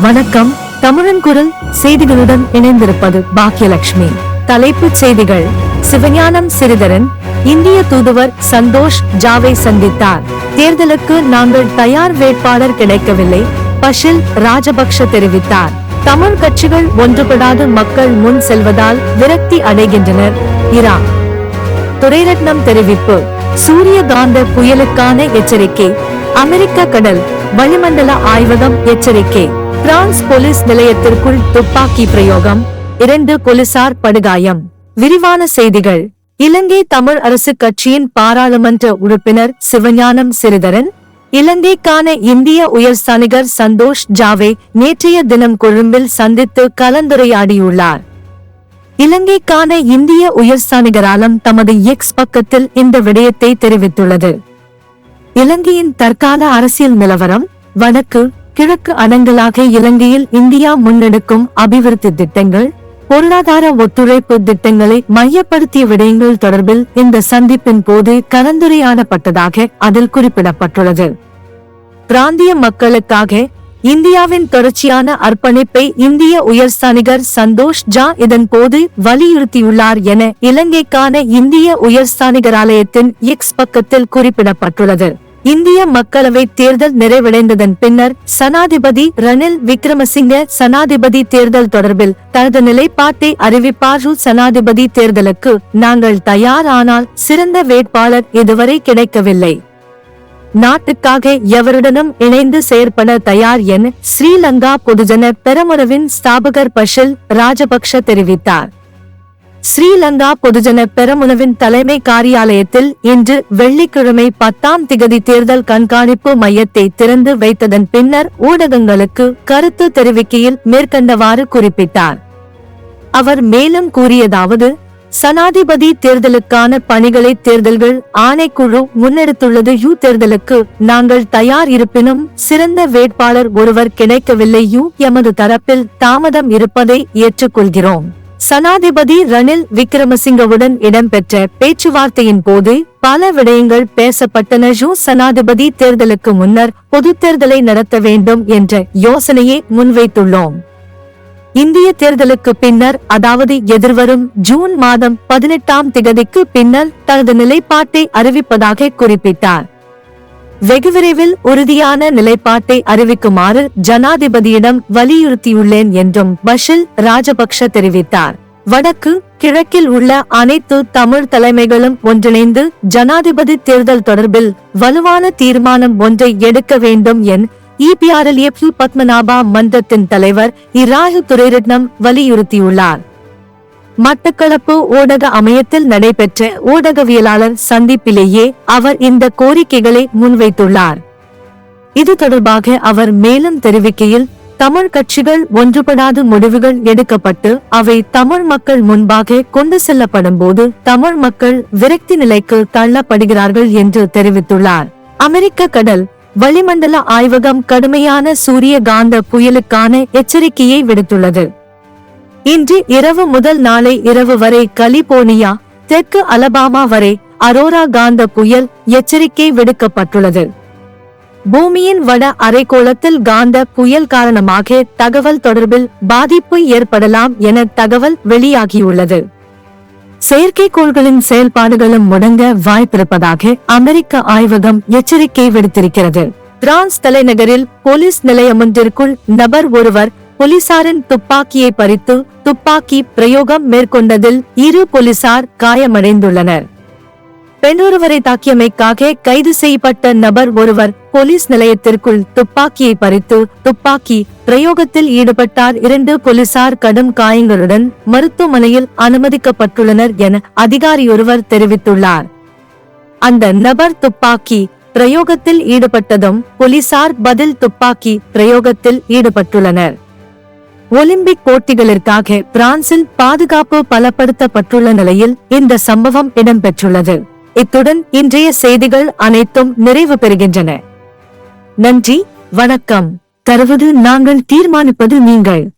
வணக்கம். தமிழன் குரல் செய்திகளுடன் இணைந்திருப்பது பாக்கியலட்சுமி. தலைப்புச் செய்திகள். சிவஞானம் சிறிதரன் இந்திய தூதுவர் சந்தோஷ் ஜாவை சந்தித்தார். தேர்தலுக்கு நாங்கள் தயார் வேட்பாளர் கிடைக்கவில்லை பஷில் ராஜபக்ஷ தெரிவித்தார். தமிழ் கட்சிகள் ஒன்றுபடாது மக்கள் முன் செல்வதால் விரக்தி அடைகின்றனர். இரா துரைரத்னம் தெரிவிப்பு. சூரிய காந்த புயலுக்கான எச்சரிக்கை. அமெரிக்க கடல் வளிமண்டல ஆய்வகம் எச்சரிக்கை. பிரான்ஸ் போலீஸ் நிலையத்திற்குள் துப்பாக்கி பிரயோகம் இரண்டு போலீசார் படுகாயம். விரிவான செய்திகள். இலங்கை தமிழ் அரசு கட்சியின் பாராளுமன்ற உறுப்பினர் சிவஞானம் சிறிதரன் இலங்கைக்கான இந்திய உயர்ஸ்தானிகர் சந்தோஷ் ஜாவே நேற்றைய தினம் கொழும்பில் சந்தித்து கலந்துரையாடியுள்ளார். இலங்கைக்கான இந்திய உயர்ஸ்தானிகராலம் தமது எக்ஸ் பக்கத்தில் இந்த விடயத்தை தெரிவித்துள்ளது. இலங்கையின் தற்கால அரசியல் நிலவரம் வடக்கு கிழக்கு அடங்கலாக இலங்கையில் இந்தியா முன்னெடுக்கும் அபிவிருத்தி திட்டங்கள் பொருளாதார ஒத்துழைப்பு திட்டங்களை மையப்படுத்திய விடயங்கள் தொடர்பில் இந்த சந்திப்பின் போது கலந்துரையாடப்பட்டதாக அதில் குறிப்பிடப்பட்டுள்ளது. பிராந்திய மக்களுக்காக இந்தியாவின் தொடர்ச்சியான அர்ப்பணிப்பை இந்திய உயர்ஸ்தானிகர் சந்தோஷ் ஜா இதன் போது வலியுறுத்தியுள்ளார் என இலங்கைக்கான இந்திய உயர்ஸ்தானிகராலயத்தின் எக்ஸ் பக்கத்தில் குறிப்பிடப்பட்டுள்ளது. இந்திய மக்களவை தேர்தல் நிறைவடைந்ததன் பின்னர் சனாதிபதி ரணில் விக்ரமசிங்க சனாதிபதி தேர்தல் தொடர்பில் தனது நிலைப்பாட்டை அறிவிப்பார். சனாதிபதி தேர்தலுக்கு நாங்கள் தயாரானால் சிறந்த வேட்பாளர் இதுவரை கிடைக்கவில்லை. நாட்டுக்காக எவருடனும் இணைந்து செயற்பட தயார் என ஸ்ரீலங்கா பொதுஜன பெரமுறவின் ஸ்தாபகர் பஷில் ராஜபக்ஷ தெரிவித்தார். ஸ்ரீலங்கா பொதுஜன பெரமுனவின் தலைமை காரியாலயத்தில் இன்று வெள்ளிக்கிழமை பத்தாம் திகதி தேர்தல் கண்காணிப்பு மையத்தை திறந்து வைத்ததன் பின்னர் ஊடகங்களுக்கு கருத்து தெரிவிக்கையில் மேற்கண்டவாறு குறிப்பிட்டார். அவர் மேலும் கூறியதாவது சனாதிபதி தேர்தலுக்கான பணிகளை தேர்தல்கள் ஆணைக்குழு முன்னெடுத்துள்ளது. யூ தேர்தலுக்கு நாங்கள் தயார் இருப்பினும் சிறந்த வேட்பாளர் ஒருவர் கிடைக்கவில்லை. யூ எமது தரப்பில் தாமதம் இருப்பதை ஏற்றுக்கொள்கிறோம். சனாதிபதி ரணில் விக்ரமசிங்கவுடன் இடம்பெற்ற பேச்சுவார்த்தையின் போது பல விடயங்கள் பேசப்பட்டன. ஜூ சனாதிபதி தேர்தலுக்கு முன்னர் பொதுத் தேர்தலை நடத்த வேண்டும் என்ற யோசனையை முன்வைத்துள்ளோம். இந்திய தேர்தலுக்கு பின்னர் அதாவது எதிர்வரும் ஜூன் மாதம் பதினெட்டாம் திகதிக்கு பின்னர் தனது நிலைப்பாட்டை அறிவிப்பதாக குறிப்பிட்டார். வெகு விரைவில் உறுதியான நிலைப்பாட்டை அறிவிக்குமாறு ஜனாதிபதியிடம் வலியுறுத்தியுள்ளேன் என்றும் பஷில் ராஜபக்ஷ தெரிவித்தார். வடக்கு கிழக்கில் உள்ள அனைத்து தமிழ் தலைமைகளும் ஒன்றிணைந்து ஜனாதிபதி தேர்தல் தொடர்பில் வலுவான தீர்மானம் ஒன்றை எடுக்க வேண்டும் என் ஏப்ரல் பத்மநாபா மன்றத்தின் தலைவர் இராகு துரைரட்னம் வலியுறுத்தியுள்ளார். மட்டக்களப்பு ஊடக அமையத்தில் நடைபெற்ற ஊடகவியலாளர் சந்திப்பிலேயே அவர் இந்த கோரிக்கைகளை முன்வைத்துள்ளார். இது தொடர்பாக அவர் மேலும் தெரிவிக்கையில் தமிழ் கட்சிகள் ஒன்றுபடாது முடிவுகள் எடுக்கப்பட்டு அவை தமிழ் மக்கள் முன்பாக கொண்டு செல்லப்படும் போது தமிழ் மக்கள் விரக்தி நிலைக்கு தள்ளப்படுகிறார்கள் என்று தெரிவித்துள்ளார். அமெரிக்க கடல் வளிமண்டல ஆய்வகம் கடுமையான சூரிய காந்த புயலுக்கான எச்சரிக்கையை விடுத்துள்ளது. இன்று இரவு முதல் நாளை இரவு வரை கலிபோர்னியா தெற்கு அலபாமா வரை அரோரா காந்த புயல் எச்சரிக்கை விடுக்கப்பட்டுள்ளது. பூமியின் வட அரைக்கோளத்தில் காந்த புயல் காரணமாக தகவல் தொடர்பில் பாதிப்பு ஏற்படலாம் என தகவல் வெளியாகியுள்ளது. செயற்கைக்கோள்களின் செயல்பாடுகளும் முடங்க வாய்ப்பிருப்பதாக அமெரிக்க ஆய்வகம் எச்சரிக்கை விடுத்திருக்கிறது. பிரான்ஸ் தலைநகரில் போலீஸ் நிலையமொன்றிற்குள் நபர் ஒருவர் போலீசாரின் துப்பாக்கியை பறித்து துப்பாக்கி பிரயோகம் மேற்கொண்டதில் இரு போலீசார் காயமடைந்துள்ளனர். பெண்ணொருவரை தாக்கியமைக்காக கைது செய்யப்பட்ட நபர் ஒருவர் போலீஸ் நிலையத்திற்குள் துப்பாக்கியை பறித்து துப்பாக்கி பிரயோகத்தில் ஈடுபட்டார் இரண்டு போலீசார் கடும் காயங்களுடன் மருத்துவமனையில் அனுமதிக்கப்பட்டுள்ளனர் என அதிகாரியொருவர் தெரிவித்துள்ளார். அந்த நபர் துப்பாக்கி பிரயோகத்தில் ஈடுபட்டதும் போலீசார் பதில் துப்பாக்கி பிரயோகத்தில் ஈடுபட்டுள்ளனர். ஒலிம்பிக் போட்டிகளிற்காக பிரான்சில் பாதுகாப்பு பலப்படுத்தப்பட்டுள்ள நிலையில் இந்த சம்பவம் இடம்பெற்றுள்ளது. இத்துடன் இன்றைய செய்திகள் அனைத்தும் நிறைவு பெறுகின்றன. நன்றி வணக்கம். தருவது நாங்கள் தீர்மானிப்பது நீங்கள்.